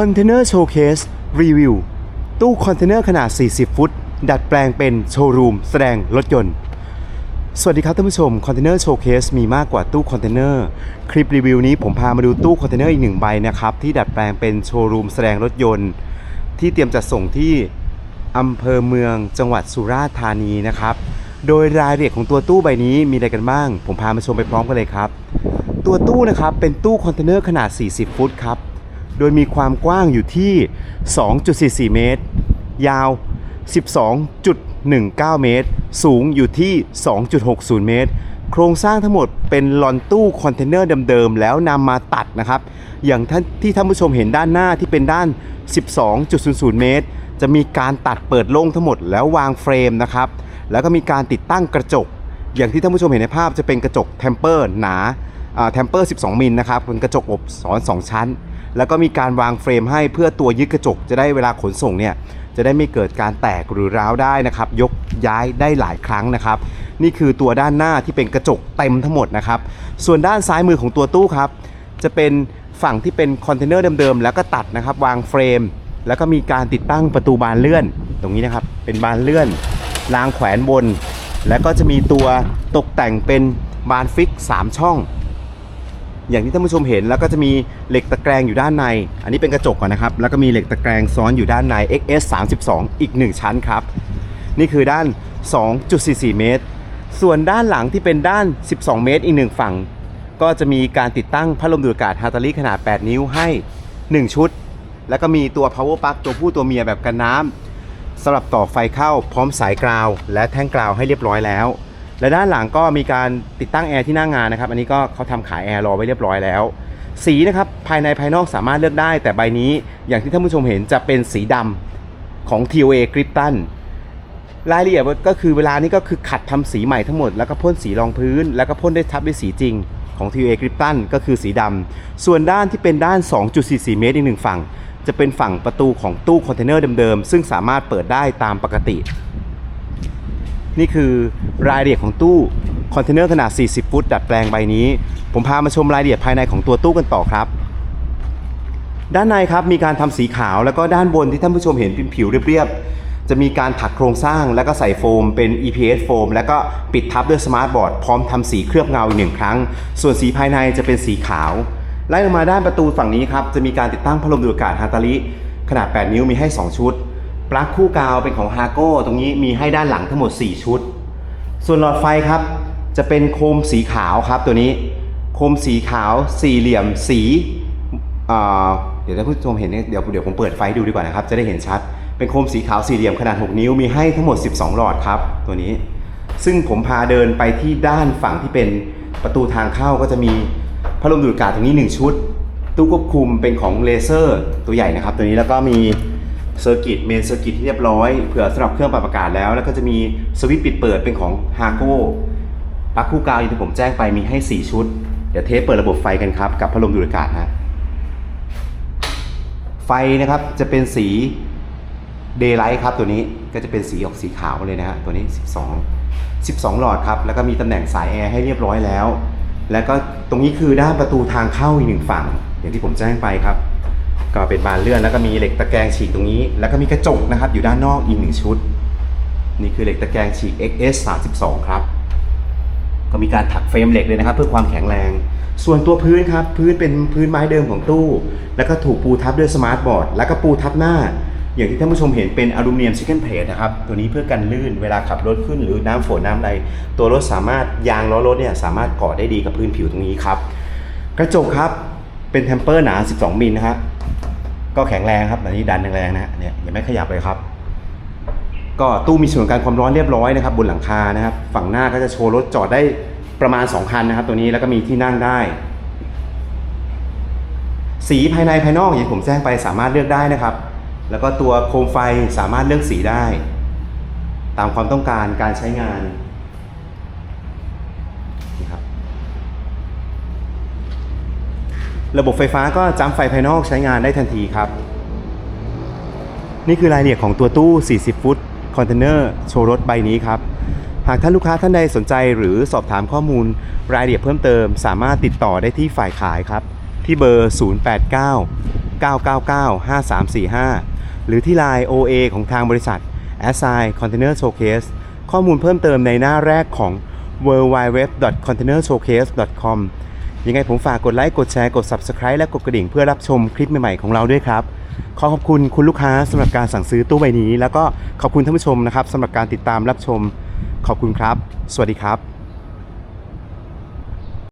คอนเทนเนอร์โชว์เคสรีวิวตู้คอนเทนเนอร์ขนาด 40 ฟุต ดัดแปลงเป็นโชว์รูมแสดงรถยนต์ สวัสดีครับท่านผู้ชม คอนเทนเนอร์โชว์เคสมีมากกว่าตู้คอนเทนเนอร์ คลิปรีวิวนี้ผมพามาดูตู้คอนเทนเนอร์อีกหนึ่งใบนะครับ ที่ดัดแปลงเป็นโชว์รูมแสดงรถยนต์ ที่เตรียมจัดส่งที่อำเภอเมืองจังหวัดสุราษฎร์ธานีนะครับ โดยรายละเอียดของตัวตู้ใบนี้มีอะไรกันบ้าง ผมพามาชมไปพร้อมกันเลยครับ ตัวตู้นะครับเป็นตู้คอนเทนเนอร์ขนาด 40 ฟุตครับ โดยมีความกว้างอยู่ที่ 2.44 เมตร ยาว 12.19 เมตร สูงอยู่ที่ 2.60 เมตร โครงสร้างทั้งหมดเป็นลอนตู้คอนเทนเนอร์เดิมๆ แล้วนำมาตัดนะครับ อย่างท่านที่ท่านผู้ชมเห็นด้านหน้าที่เป็นด้าน 12.00 เมตร จะมีการตัดเปิดโล่งทั้งหมดแล้ววางเฟรมนะครับ แล้วก็มีการติดตั้งกระจก อย่างที่ท่านผู้ชมเห็นในภาพจะเป็นกระจกเทมเปอร์หนาเทมเปอร์ 12 มิลนะครับเป็นกระจกอบซ้อน 2 ชั้น แล้วก็มีการวางเฟรมให้เพื่อตัวยึดกระจกจะได้เวลาขนส่งเนี่ยจะได้ไม่เกิดการแตกหรือร้าวได้นะครับ ยกย้ายได้หลายครั้งนะครับ นี่คือตัวด้านหน้าที่เป็นกระจกเต็มทั้งหมดนะครับ ส่วนด้านซ้ายมือของตัวตู้ครับ จะเป็นฝั่งที่เป็นคอนเทนเนอร์เดิมๆแล้วก็ตัดนะครับวางเฟรม แล้วก็มีการติดตั้งประตูบานเลื่อน ตรงนี้นะครับเป็นบานเลื่อนรางแขวนบน แล้วก็จะมีตัวตกแต่งเป็นบานฟิก 3 ช่อง อย่างที่ท่านผู้ชมเห็นแล้วก็จะมีเหล็กตะแกรงอยู่ด้านใน อันนี้เป็นกระจกก่อนนะครับ แล้วก็มีเหล็กตะแกรงซ้อนอยู่ด้านใน XS 32อีก 1 ชั้นครับ นี่คือด้าน 2.44 เมตร ส่วนด้านหลังที่เป็นด้าน 12 เมตรอีกหนึ่งฝั่ง ก็จะมีการติดตั้งพัดลมดูดอากาศฮาตาลิขนาด 8 นิ้วให้ 1 ชุด แล้วก็มีตัว power plug ตัวผู้ตัวเมียแบบกันน้ำสำหรับต่อไฟเข้าพร้อมสายกราว และแท่งกราวให้เรียบร้อยแล้ว และด้านหลังก็มีการติดตั้งแอร์ที่หน้างงานนะครับ อันนี้ก็เขาทำขายแอร์รอไว้เรียบร้อยแล้ว สีนะครับภายในภายนอกสามารถเลือกได้ แต่ใบนี้อย่างที่ท่านผู้ชมเห็นจะเป็นสีดำของ TOA g r i p t o n รายละเอียดก็คือเวลานี้ก็คือขัดทำสีใหม่ทั้งหมด แล้วก็พ่นสีรองพื้น แล้วก็พ่นได้ทับด้วยสีจริงของ TOA g r i p t o n ก็คือสีดำส่วนด้านที่เป็นด้าน 2.44 เมตรอีกหนึ่งฝั่ง จะเป็นฝั่งประตูของตู้คอนเทนเนอร์เดิมๆซึ่งสามารถเปิดได้ตามปกติ นี่คือรายละเอียดของตู้คอนเทนเนอร์ขนาด 40 ฟุต ดัดแปลงใบนี้ ผมพามาชมรายละเอียดภายในของตัวตู้กันต่อครับ ด้านในครับมีการทำสีขาวแล้วก็ด้านบนที่ท่านผู้ชมเห็นเป็นผิวเรียบๆ จะมีการถักโครงสร้างแล้วก็ใส่โฟมเป็น EPS โฟมแล้วก็ปิดทับด้วยสมาร์ทบอร์ดพร้อมทำสีเคลือบเงาอีกหนึ่งครั้ง ส่วนสีภายในจะเป็นสีขาว ไล่ลงมาด้านประตูฝั่งนี้ครับจะมีการติดตั้งพัดลมดูดอากาศฮาตาลิขนาด 8 นิ้วมีให้ 2 ชุด ปลั๊กคู่กาวเป็นของฮาโก้ตรงนี้มีให้ด้านหลังทั้งหมด 4 ชุด ส่วนหลอดไฟครับ จะเป็นโคมสีขาวครับตัวนี้ โคมสีขาวสี่เหลี่ยมสีเดี๋ยวท่านผู้ชมเห็นเนี่ยเดี๋ยวเดี๋ยวผมเปิดไฟดูดีกว่านะครับ จะได้เห็นชัด เป็นโคมสีขาวสี่เหลี่ยมขนาด 6 นิ้วมีให้ทั้งหมด 12 หลอดครับ ตัวนี้ ซึ่งผมพาเดินไปที่ด้านฝั่งที่เป็นประตูทางเข้าก็จะมีพัดลมดูดอากาศตรงนี้ 1 ชุด ตู้ควบคุมเป็นของเลเซอร์ตัวใหญ่นะครับ ตัวนี้แล้วก็มี เซอร์กิตเมนเซอร์กิตที่เรียบร้อยเผื่อสำหรับเครื่องปรับอากาศแล้ว แล้วก็จะมีสวิตช์ปิดเปิดเป็นของฮาโก้ปลั๊กคู่กาวอย่างที่ผมแจ้งไปมีให้ 4 ชุด เดี๋ยวเทสเปิดระบบไฟกันครับ กับพัดลมดูดอากาศฮะไฟนะครับจะเป็นสีเดย์ไลท์ครับตัวนี้ก็จะเป็นสีออกสีขาวเลยนะฮะตัวนี้ 12 12 หลอดครับ แล้วก็มีตำแหน่งสายแอร์ให้เรียบร้อยแล้ว แล้วก็ตรงนี้คือด้านประตูทางเข้าอีกหนึ่งฝั่ง อย่างที่ผมแจ้งไปครับ ก็เป็นบานเลื่อนแล้วก็มีเหล็กตะแกรงฉีกตรงนี้ แล้วก็มีกระจกนะครับอยู่ด้านนอกอีกหนึ่งชุด นี่คือเหล็กตะแกรงฉีก XS 32ครับ ก็มีการถักเฟรมเหล็กเลยนะครับ เพื่อความแข็งแรง ส่วนตัวพื้นครับพื้นเป็นพื้นไม้เดิมของตู้ แล้วก็ถูกปูทับด้วยสมาร์ทบอร์ดแล้วก็ปูทับหน้า อย่างที่ท่านผู้ชมเห็นเป็นอลูมิเนียมชิคเก้นเพลทนะครับตัวนี้เพื่อกันลื่นเวลาขับรถขึ้นหรือน้ำฝนน้ำอะไรตัวรถสามารถยางล้อรถเนี่ยสามารถเกาะได้ดีกับพื้นผิวตรงนี้ครับกระจกครับเป็นเทมเปอร์หนา 12มิลนะฮะ ก็แข็งแรงครับอันนี้ดันแรงๆนะฮะเนี่ยยังไม่ขยับเลยครับ ก็ตู้มีส่วนการความร้อนเรียบร้อยนะครับ บนหลังคานะครับ ฝั่งหน้าก็จะโชว์รถจอดได้ประมาณ 2 คันนะครับ ตัวนี้แล้วก็มีที่นั่งได้ สีภายในภายนอกอย่างผมแจ้งไปสามารถเลือกได้นะครับ แล้วก็ตัวโคมไฟสามารถเลือกสีได้ ตามความต้องการการใช้งานครับ ระบบไฟฟ้าก็จำไฟภายนอกใช้งานได้ทันทีครับ นี่คือรายละเอียดของตัวตู้ 40 ฟุต คอนเทนเนอร์โชว์รถใบนี้ครับ หากท่านลูกค้าท่านใดสนใจหรือสอบถามข้อมูลรายละเอียดเพิ่มเติม สามารถติดต่อได้ที่ฝ่ายขายครับ ที่เบอร์ 0899995345 หรือที่ Line OA ของทางบริษัท a s s i Container Showcase ข้อมูลเพิ่มเติมในหน้าแรกของ w w w c o n t a i n e r s h o w c a s e c o m ยังไงผมฝากกดไลค์กดแชร์กด Subscribe และกดกระดิ่งเพื่อรับชมคลิปใหม่ๆของเราด้วยครับ ขอขอบคุณคุณลูกค้าสำหรับการสั่งซื้อตู้ใบนี้ แล้วก็ขอบคุณท่านผู้ชมนะครับสำหรับการติดตามรับชม ขอบคุณครับ สวัสดีครับ